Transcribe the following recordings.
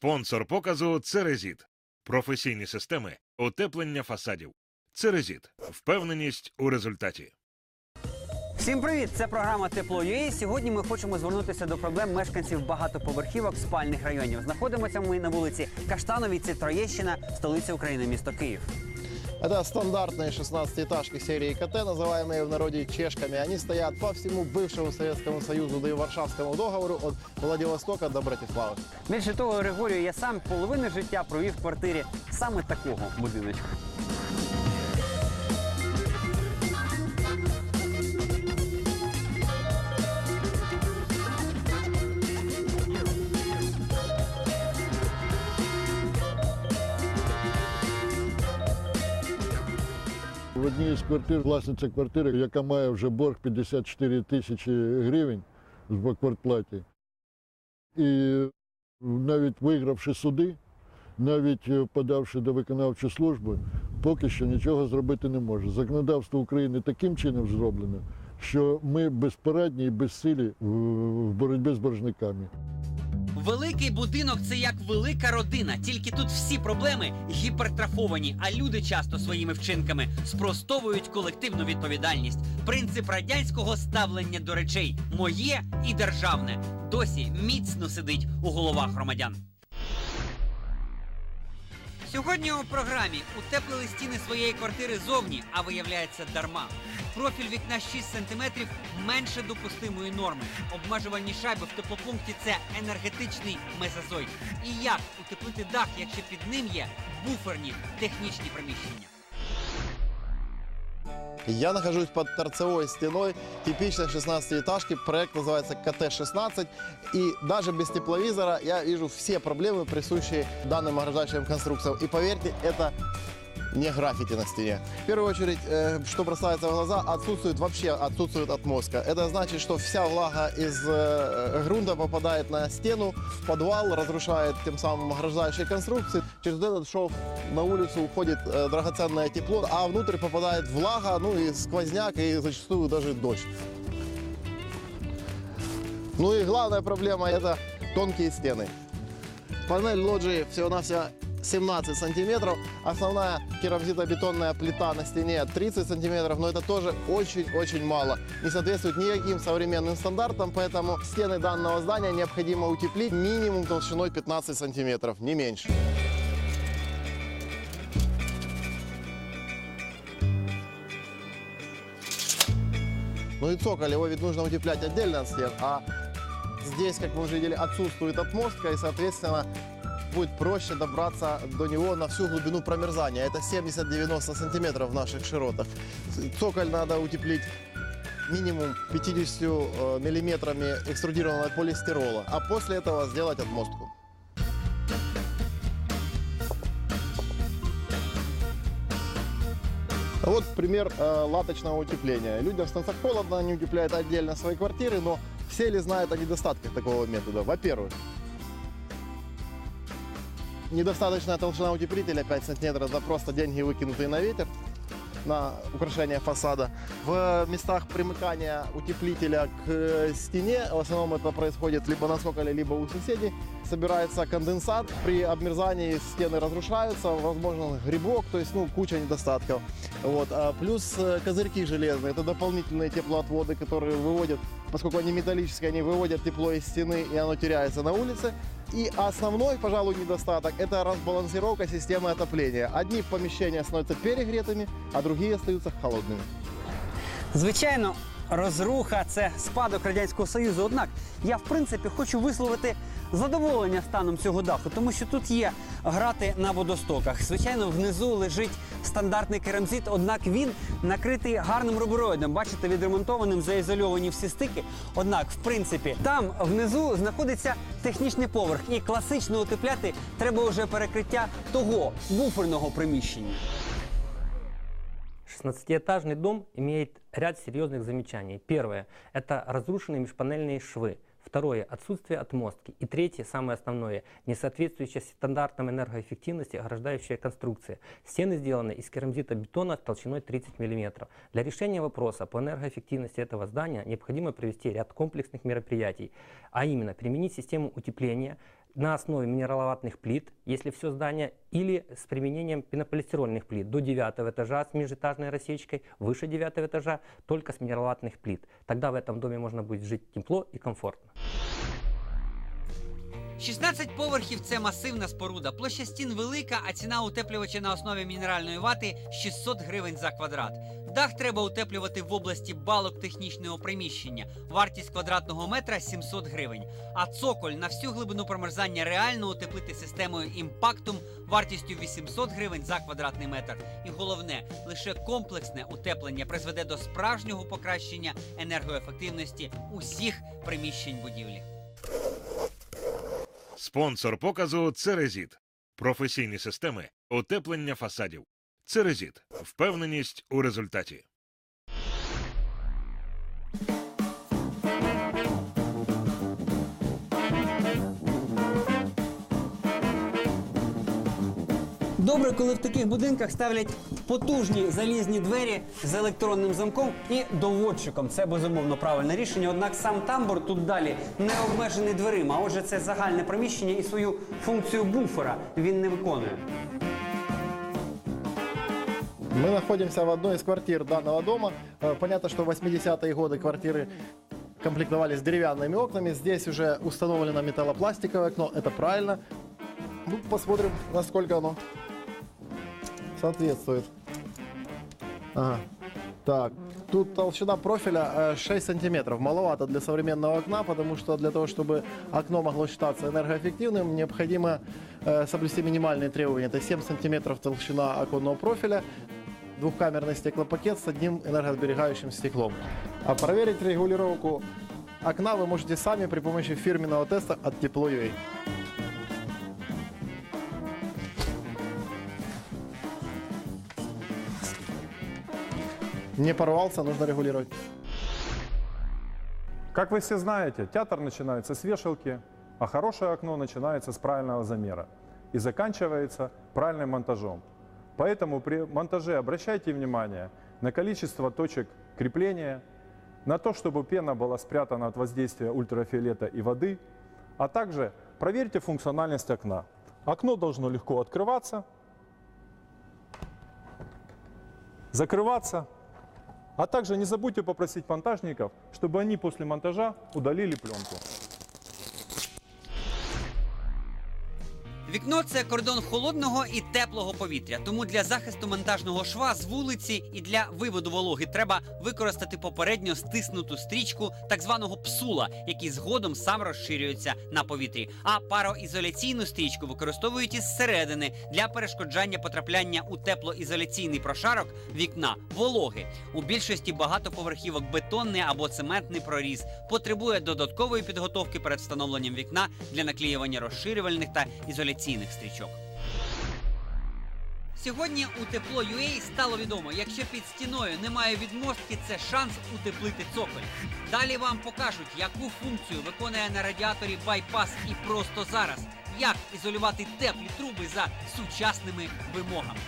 Спонсор показу Церезіт. Професійні системи утеплення фасадів. Церезіт. Впевненість у результаті. Всім привіт! Це програма Тепло.ua. Сьогодні ми хочемо звернутися до проблем мешканців багатоповерхівок спальних районів. Знаходимося ми на вулиці Каштановій, це Троєщина, столиця України, місто Київ. Это стандартные 16-этажки серии КТ, называемые в народе чешками. Они стоят по всему бывшему Советскому Союзу, да и Варшавскому договору от Владивостока до Братиславы. Більше того, Григорію, я сам половину життя провів в квартирі саме такого будиночку. В одній з квартир власниця квартири, яка має вже борг 54 тисячі гривень з квартплаті. І навіть вигравши суди, навіть подавши до виконавчої служби, поки що нічого зробити не може. Законодавство України таким чином зроблено, що ми безпорадні і безсилі в боротьбі з боржниками. Великий будинок це як велика родина, тільки тут всі проблеми гіпертрафовані, а люди часто своїми вчинками спростовують колективну відповідальність. Принцип радянського ставлення до речей моє і державне досі міцно сидить у головах громадян. Сьогодні у програмі утеплили стіни своєї квартири зовні, а виявляється дарма. Профіль вікна 6 см менше допустимої норми. Обмежувальні шайби в теплопункті це енергетичний мезозой. І як утеплити дах, якщо під ним є буферні технічні приміщення? Я нахожусь под торцевой стеной типичной 16-этажки. Проект называется КТ-16. И даже без тепловизора я вижу все проблемы, присущие данным ограждающим конструкциям. И поверьте, это Не граффити на стене. В первую очередь, э, что бросается в глаза, отсутствует вообще отсутствует отмостка. Это значит, что вся влага из э, грунта попадает на стену, в подвал, разрушает тем самым ограждающие конструкции. Через этот шов на улицу уходит э, драгоценное тепло, а внутрь попадает влага, ну и сквозняк, и зачастую даже дождь. Ну и главная проблема – это тонкие стены. Панель лоджии всего-навсего 17 сантиметров. Основная керамзитобетонная плита на стене 30 сантиметров, но это тоже очень-очень мало. Не соответствует никаким современным стандартам, поэтому стены данного здания необходимо утеплить минимум толщиной 15 сантиметров, не меньше. Ну и цоколь, его ведь нужно утеплять отдельно от стен, а здесь, как мы уже видели, отсутствует отмостка, и, соответственно, будет проще добраться до него на всю глубину промерзания. Это 70-90 сантиметров в наших широтах. Цоколь надо утеплить минимум 50 э, миллиметрами экструдированного полистирола, а после этого сделать отмостку. Вот пример э, латочного утепления. Людям в станциях холодно, они утепляют отдельно свои квартиры, но все ли знают о недостатках такого метода? Во-первых, недостаточная толщина утеплителя 5 сантиметров, это просто деньги выкинутые на ветер на украшение фасада. В местах примыкания утеплителя к э, стене, в основном это происходит либо на соколе, либо у соседей, собирается конденсат. При обмерзании стены разрушаются, возможно грибок, то есть ну, куча недостатков. Вот. А плюс э, козырьки железные, это дополнительные теплоотводы, которые выводят, поскольку они металлические, они выводят тепло из стены и оно теряется на улице. И основной, пожалуй, недостаток – это разбалансировка системы отопления. Одни помещения становятся перегретыми, а другие остаются холодными. Звичайно, розруха це спадок радянського союзу. Однак я в принципі хочу висловити задоволення станом цього даху, тому що тут є грати на водостоках. Звичайно, внизу лежить стандартний керамзит, однак він накритий гарним рубероїдом. Бачите, відремонтованим, заізольовані всі стики. Однак, в принципі, там внизу знаходиться технічний поверх, і класично утепляти треба вже перекриття того буферного приміщення. 16-этажный дом имеет ряд серьезных замечаний. Первое – это разрушенные межпанельные швы. Второе – отсутствие отмостки. И третье, самое основное – несоответствующая стандартам энергоэффективности ограждающая конструкция. Стены сделаны из керамзитобетона толщиной 30 мм. Для решения вопроса по энергоэффективности этого здания необходимо провести ряд комплексных мероприятий, а именно применить систему утепления на основе минераловатных плит, если все здание, или с применением пенополистирольных плит до 9 этажа с межэтажной рассечкой, выше 9 этажа только с минераловатных плит. Тогда в этом доме можно будет жить тепло и комфортно. 16 поверхів це масивна споруда. Площа стін велика, а ціна утеплювача на основі мінеральної вати 600 гривень за квадрат. Дах треба утеплювати в області балок технічного приміщення. Вартість квадратного метра 700 гривень. А цоколь на всю глибину промерзання реально утеплити системою імпактум вартістю 800 гривень за квадратний метр. І головне, лише комплексне утеплення призведе до справжнього покращення енергоефективності усіх приміщень будівлі. Спонсор показу Церезіт. Професійні системи утеплення фасадів. Церезіт. Впевненість у результаті. Добре, коли в таких будинках ставлять потужні залізні двері з електронним замком і доводчиком. Це безумовно правильне рішення. Однак сам тамбур тут далі не обмежений дверима. А отже, це загальне приміщення і свою функцію буфера він не виконує. Мы находимся в одной из квартир данного дома. Э, Понятно, что в 80-е годы квартиры комплектовались деревянными окнами. Здесь уже установлено металлопластиковое окно. Это правильно. Ну, посмотрим, насколько оно соответствует. Ага. Так, тут толщина профиля э, 6 сантиметров. Маловато для современного окна, потому что для того, чтобы окно могло считаться энергоэффективным, необходимо э, соблюсти минимальные требования. Это 7 сантиметров толщина оконного профиля, двухкамерный стеклопакет с одним энергосберегающим стеклом. А проверить регулировку окна вы можете сами при помощи фирменного теста от Тепло.ua. Не порвался, нужно регулировать. Как вы все знаете, театр начинается с вешалки, а хорошее окно начинается с правильного замера и заканчивается правильным монтажом. Поэтому при монтаже обращайте внимание на количество точек крепления, на то, чтобы пена была спрятана от воздействия ультрафиолета и воды, а также проверьте функциональность окна. Окно должно легко открываться, закрываться, а также не забудьте попросить монтажников, чтобы они после монтажа удалили пленку. Вікно це кордон холодного і теплого повітря. Тому для захисту монтажного шва з вулиці і для виводу вологи треба використати попередньо стиснуту стрічку так званого псула, який згодом сам розширюється на повітрі. А пароізоляційну стрічку використовують із середини для перешкоджання потрапляння у теплоізоляційний прошарок вікна вологи. У більшості багатоповерхівок бетонний або цементний проріз потребує додаткової підготовки перед встановленням вікна для наклеювання розширювальних та ізоляційних стрічок. Сьогодні у тепло UA стало відомо, якщо під стіною немає відмостки, це шанс утеплити цоколь. Далі вам покажуть, яку функцію виконує на радіаторі байпас і просто зараз, як ізолювати теплі труби за сучасними вимогами.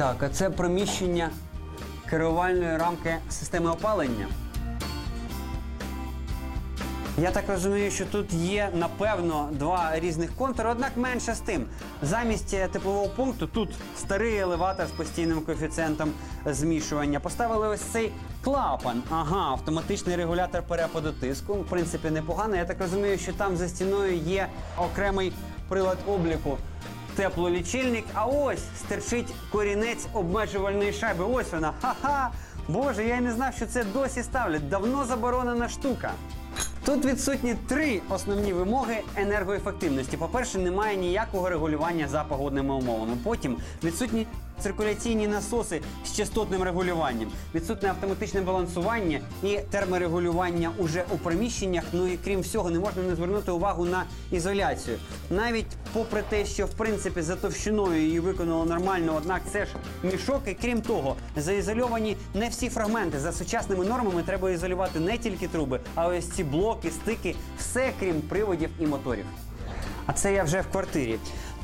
Так, а це приміщення керувальної рамки системи опалення. Я так розумію, що тут є напевно два різних контури, однак менше з тим. Замість е, теплового пункту тут старий елеватор з постійним коефіцієнтом змішування. Поставили ось цей клапан. Ага, автоматичний регулятор перепаду тиску. В принципі, непогано. Я так розумію, що там за стіною є окремий прилад обліку. Теплолічильник, а ось стерчить корінець обмежувальної шайби. Ось вона. Ха-ха! Боже, я й не знав, що це досі ставлять. Давно заборонена штука. Тут відсутні три основні вимоги енергоефективності. По-перше, немає ніякого регулювання за погодними умовами. Потім відсутні циркуляційні насоси з частотним регулюванням, відсутне автоматичне балансування і терморегулювання уже у приміщеннях. Ну і крім всього, не можна не звернути увагу на ізоляцію. Навіть попри те, що в принципі за товщиною її виконало нормально, однак це ж мішок. І крім того, заізольовані не всі фрагменти. За сучасними нормами треба ізолювати не тільки труби, а ось ці блоки, стики, все крім приводів і моторів. А це я вже в квартирі.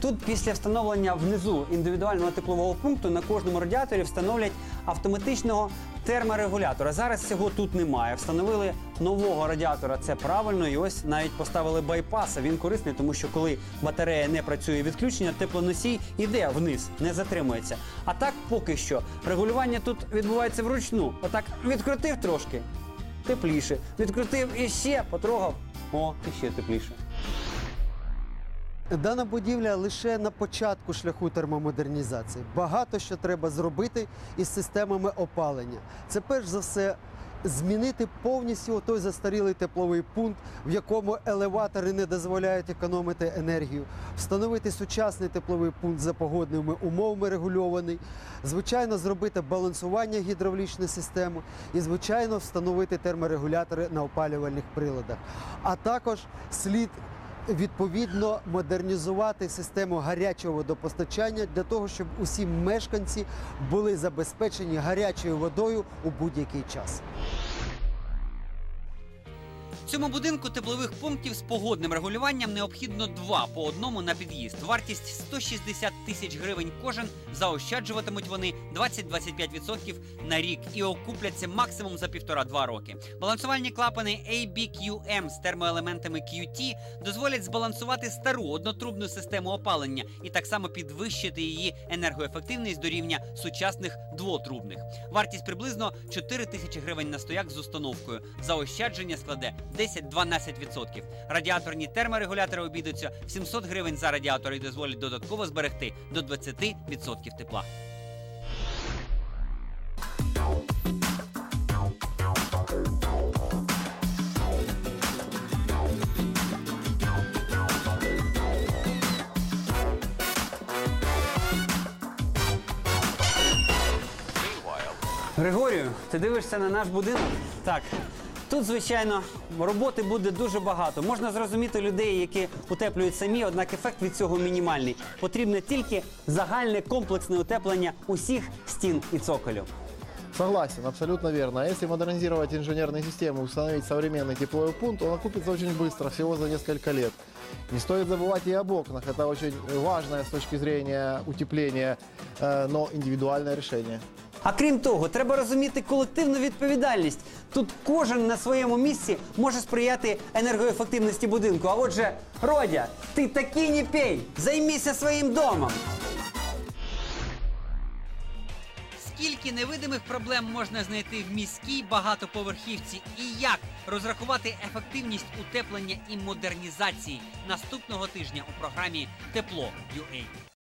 Тут після встановлення внизу індивідуального теплового пункту на кожному радіаторі встановлять автоматичного терморегулятора. Зараз цього тут немає. Встановили нового радіатора. Це правильно, і ось навіть поставили байпаса. Він корисний, тому що коли батарея не працює відключення, теплоносій іде вниз, не затримується. А так поки що регулювання тут відбувається вручну. Отак відкрутив трошки, тепліше. Відкрутив іще, потрогав. О, іще тепліше. Дана будівля лише на початку шляху термомодернізації. Багато що треба зробити із системами опалення. Це перш за все змінити повністю той застарілий тепловий пункт, в якому елеватори не дозволяють економити енергію, встановити сучасний тепловий пункт за погодними умовами регульований, звичайно, зробити балансування гідравлічної системи і, звичайно, встановити терморегулятори на опалювальних приладах. А також слід відповідно модернізувати систему гарячого водопостачання для того, щоб усі мешканці були забезпечені гарячою водою у будь-який час. Цьому будинку теплових пунктів з погодним регулюванням необхідно два по одному на під'їзд. Вартість 160 тисяч гривень кожен. Заощаджуватимуть вони 20-25% на рік і окупляться максимум за півтора-два роки. Балансувальні клапани ABQM з термоелементами QT дозволять збалансувати стару однотрубну систему опалення і так само підвищити її енергоефективність до рівня сучасних двотрубних. Вартість приблизно 4 тисячі гривень на стояк з установкою. Заощадження складе 10-12%. Радіаторні терморегулятори обійдуться в 700 гривень за радіатор і дозволять додатково зберегти до 20% тепла. Григорію, ти дивишся на наш будинок? Так. Тут, звичайно, роботи буде дуже багато. Можна зрозуміти людей, які утеплюють самі, однак ефект від цього мінімальний. Потрібне тільки загальне комплексне утеплення усіх стін і цоколю. Согласен, абсолютно верно. А если модернизировать инженерные системы, установить современный тепловой пункт, он окупится очень быстро, всего за несколько лет. Не стоит забывать и об окнах. Это очень важное с точки зрения утепления, э, но индивидуальное решение. А крім того, треба розуміти колективну відповідальність. Тут кожен на своєму місці може сприяти енергоефективності будинку. А отже, Родя, ти такий не пей, займися своїм домом. Скільки невидимих проблем можна знайти в міській багатоповерхівці і як розрахувати ефективність утеплення і модернізації наступного тижня у програмі Тепло UA.